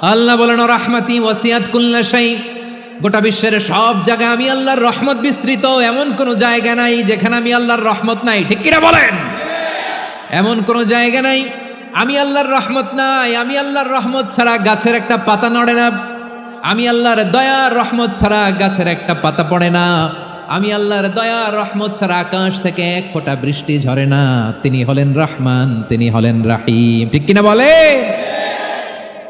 আল্লাহ বলেন রহমাতি ওয়াসিয়াত কুল্লা শাই গোটা বিশ্বের সব জায়গায় আমি আল্লাহর রহমত বিস্তৃত, এমন কোনো জায়গা নাই যেখানে আমি আল্লাহর রহমত নাই। ঠিক কিনা বলেন? এমন কোনো জায়গা নাই, আমি আল্লাহর রহমত নাই, আমি আল্লাহর রহমত ছাড়া গাছের একটা পাতা নড়ে না। আমি আল্লাহর দয়ার রহমত ছাড়া গাছের একটা পাতা পড়ে না। আমি আল্লাহর দয়ার রহমত ছাড়া আকাশ থেকে এক ফোঁটা বৃষ্টি ঝরে না। তিনি হলেন রহমান, তিনি হলেন রাহিম। ঠিক কিনা বলে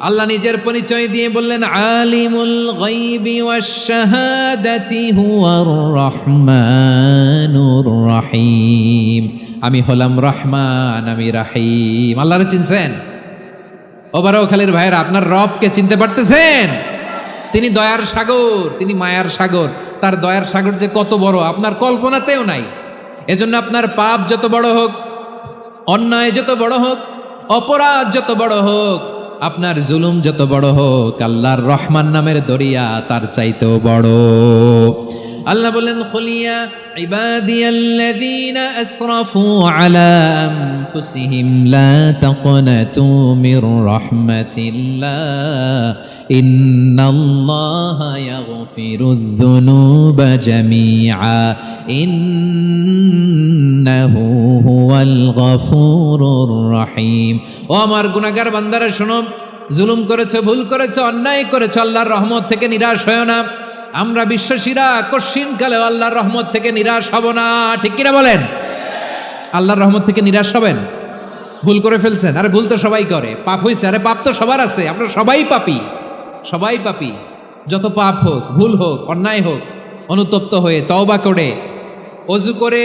আল্লাহ নিজের পরিচয় দিয়ে বললেন, আলিমুল গাইবি ওয়াশ শাহাদাতি হুয়ার রহমানুর রহিম। আমি হলাম রহমান, আমি রাহিম। আল্লাহরে চিনছেন? ওবারও খালির ভাইয়ের, আপনার রবকে চিনতে পারতেছেন? তিনি দয়ার সাগর, তিনি মায়ার সাগর। তার দয়ার সাগর যে কত বড়, আপনার কল্পনাতেও নাই। এজন্য আপনার পাপ যত বড় হোক, অন্যায় যত বড় হোক, অপরাধ যত বড় হোক আপনার জুলুম যত বড় হোক, আল্লাহর রহমান নামের দরিয়া তার চাইতেও বড়। আল্লাহ বলেন, খলিয়া ইবাদিয়াল্লাযীনা আসরাফু আলা জামিআ ইন্নাহু হুয়াল গফুরুর রহিম ও আমার গুনাহগার বান্দারা, শোনো, জুলুম করেছ, ভুল করেছ, অন্যায় করেছ, আল্লাহর রহমত থেকে নিরাশ হয় না। আমরা বিশ্বাসীরা কশিন কালে আল্লাহর রহমত থেকে নিরাশ হব না, ঠিক কিনা বলেন? আল্লাহর রহমত থেকে নিরাশ হবেন? ভুল করে ফেলছেন? আরে ভুল তো সবাই করে। পাপ হয়েছে আরে পাপ তো সবার আছে। আমরা সবাই পাপি। সবাই পাপি। যত পাপ হোক, ভুল হোক, অন্যায় হোক, অনুতপ্ত হয়ে তওবা করে অজু করে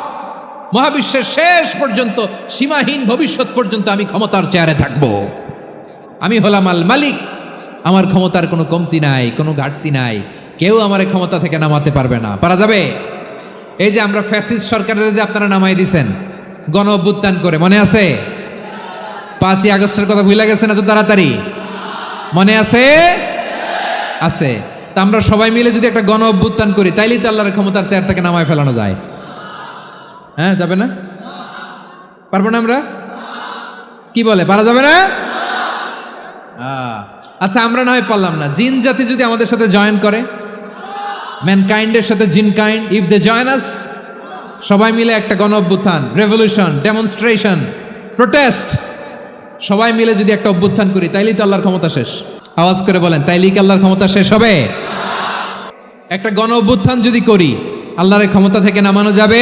মহাবিশ্বের শেষ পর্যন্ত, সীমাহীন ভবিষ্যৎ পর্যন্ত আমি ক্ষমতার চেয়ারে থাকব। আমি হলাম আল মালিক। আমার ক্ষমতার কোনো কমতি নাই, কোনো ঘাটতি নাই। কেউ আমার ক্ষমতা থেকে নামাতে পারবে না। পারা যাবে? এই যে আমরা ফ্যাসিস্ট সরকারের যে আপনারা নামাই দিছেন, গণ অভ্যুত্থান করে, মনে আছে? পাঁচই আগস্টের কথা ভুলে গেছে না তো তাড়াতাড়ি? মনে আছে? আছে। তা আমরা সবাই মিলে যদি একটা গণ অভ্যুত্থান করি, তাইলেই তো আল্লাহর ক্ষমতার চেয়ার থেকে নামায় ফেলানো যায়। হ্যাঁ যাবে না? পারব না আমরা? কি বলে, পারা যাবে না? আচ্ছা আমরা না হয় পারলাম না। জিন জাতি যদি আমাদের সাথে জয়েন করে ম্যানকাইন্ডের সাথে jinn kind if they join us সবাই মিলে একটা গণ অভ্যুত্থান রেভলিউশন ডেমনস্ট্রেশন প্রোটেস্ট সবাই মিলে যদি একটা অভ্যুত্থান করি, তাইলেই তো আল্লাহর ক্ষমতা শেষ। আওয়াজ করে বলেন, তাইলেই কি আল্লাহর ক্ষমতা শেষ হবে? একটা গণ অভ্যুত্থান যদি করি, আল্লাহর এই ক্ষমতা থেকে নামানো যাবে?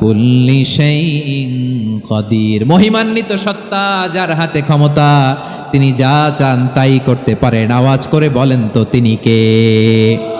কুল্লি সেই কদির। মহিমান্বিত সত্তা যার হাতে ক্ষমতা, তিনি যা চান তাই করতে পারেন। আওয়াজ করে বলেন তো তিনি কে?